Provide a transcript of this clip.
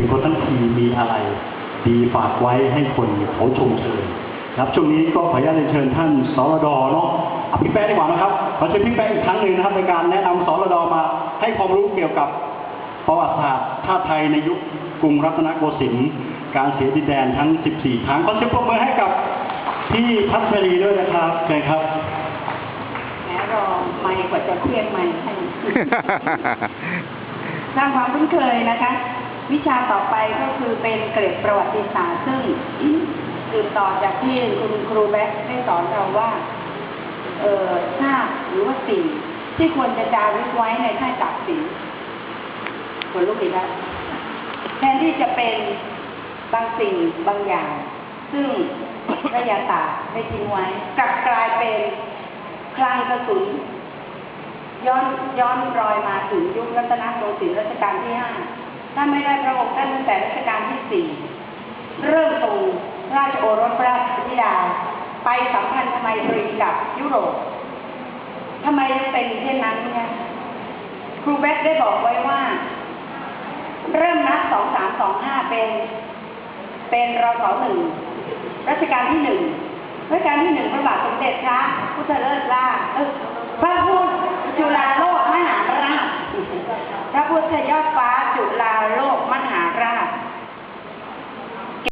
เป็นคนทั้งทีมีอะไร ดีฝากไว้ให้คนเขาชมเชยครับช่วงนี้ก็ขออนุญาตเรียนเชิญท่านสรดเนาะอะพี่แป๊ะดีกว่านะครับขอเชิญพี่แป๊ะอีกครั้งหนึ่งนะครับในการแนะนำสรดมาให้ความรู้เกี่ยวกับประวัติศาสตร์ชาติไทยในยุคกรุงรัตนโกสินทร์การเสียดินแดนทั้ง 14 ครั้งขอเสียงปรบมือให้กับพี่พัชรีด้วยนะครับเชิญครับแม้รอไม่กว่าจะเพียงไม่ให้สร้างความคุ้นเคยนะคะ วิชาต่อไปก็คือเป็นเกร็ดประวัติศาสตร์ซึ่งสืบต่อจากที่คุณครูแบ็คได้สอนเราว่า เอ่อชาติหรือว่าสิ่งที่ควรจะจารึกไว้ในค่ายจักสีคนลูกอีกแล้วแทนที่จะเป็นบางสิ่งบางอย่าง ซึ่งพระยาตาได้ทิ้งไว้ กลับกลายเป็นคลังกระสุนย้อนย้อนรอยมาถึงยุครัตนโกสินทร์รัชกาลที่ห้า ถ้านไม่ได้พระองค์ท่านตั้งแต่รัชกาลที่สี่เริ่มตรงราชโอรสราชธิดา ไปสัมพันธ์ทำไมตรีกับยุโรปทำไมเป็นเช่นนั้นเนี่ยครูแบ็คได้บอกไว้ว่า เริ่มนับสองสามสองห้าเป็น เป็นรศหนึ่งรัชกาลที่หนึ่งรัชกาลที่หนึ่งพระบาทสมเด็จพระพุทธเลิศล่าเออ Thank you.